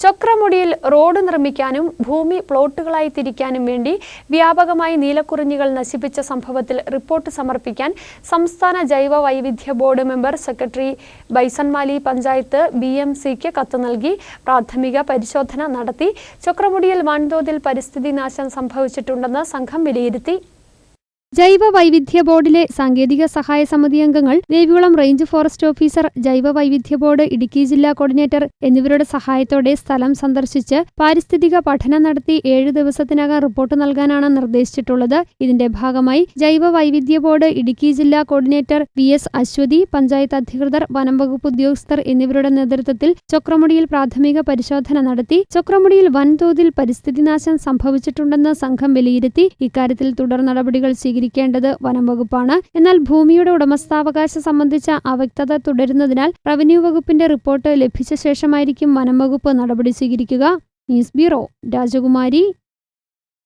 ചക്രമുടിയിൽ road നിർമ്മിക്കാനും ഭൂമി പ്ലോട്ടുകളായി തിരിക്കാനും വേണ്ടി വ്യാപകമായി നീലക്കുറിഞ്ഞികൾ നശിപ്പിച്ച സംഭവത്തിൽ റിപ്പോർട്ട് സമർപ്പിക്കാൻ സംസ്ഥാന ജൈവ വൈവിധ്യ ബോർഡ് മെമ്പർ സെക്രട്ടറി ബൈസൺമാലി പഞ്ചായത്ത് ബി എം സിക്ക് കത്ത് നൽകി പ്രാഥമിക പരിശോധന നടത്തി. ചക്രമുടിയിൽ വൻതോതിൽ പരിസ്ഥിതി നാശം സംഭവിച്ചിട്ടുണ്ടെന്ന് സംഘം വിലയിരുത്തി. ജൈവ വൈവിധ്യ ബോർഡിലെ സാങ്കേതിക സഹായ സമിതി അംഗങ്ങൾ ദേവികുളം റേഞ്ച് ഫോറസ്റ്റ് ഓഫീസർ ജൈവ വൈവിധ്യ ബോർഡ് ഇടുക്കി ജില്ലാ കോർഡിനേറ്റർ എന്നിവരുടെ സഹായത്തോടെ സ്ഥലം സന്ദർശിച്ച് പാരിസ്ഥിതിക പഠനം നടത്തി ഏഴ് ദിവസത്തിനകം റിപ്പോർട്ട് നൽകാനാണ് നിർദ്ദേശിച്ചിട്ടുള്ളത്. ഇതിന്റെ ഭാഗമായി ജൈവ വൈവിധ്യ ബോർഡ് ഇടുക്കി ജില്ലാ coordinator V S Aswathy panchayat അധികൃതർ വനംവകുപ്പ് ഉദ്യോഗസ്ഥർ എന്നിവരുടെ നേതൃത്വത്തിൽ ചൊക്രമുടിയിൽ പ്രാഥമിക പരിശോധന നടത്തി. ചൊക്രമുടിയിൽ വൻതോതിൽ പരിസ്ഥിതി നാശം സംഭവിച്ചിട്ടുണ്ടെന്ന് സംഘം വിലയിരുത്തി. ഇക്കാര്യത്തിൽ തുടർ നടപടികൾ സ്വീകരിക്കേണ്ടത് വനം വകുപ്പാണ്. എന്നാൽ ഭൂമിയുടെ ഉടമസ്ഥാവകാശം സംബന്ധിച്ച അവ്യക്തത തുടരുന്നതിനാൽ റവന്യൂ വകുപ്പിന്റെ റിപ്പോർട്ട് ലഭിച്ച ശേഷമായിരിക്കും വനം വകുപ്പ് നടപടി സ്വീകരിക്കുക. ന്യൂസ് ബ്യൂറോ രാജകുമാരി.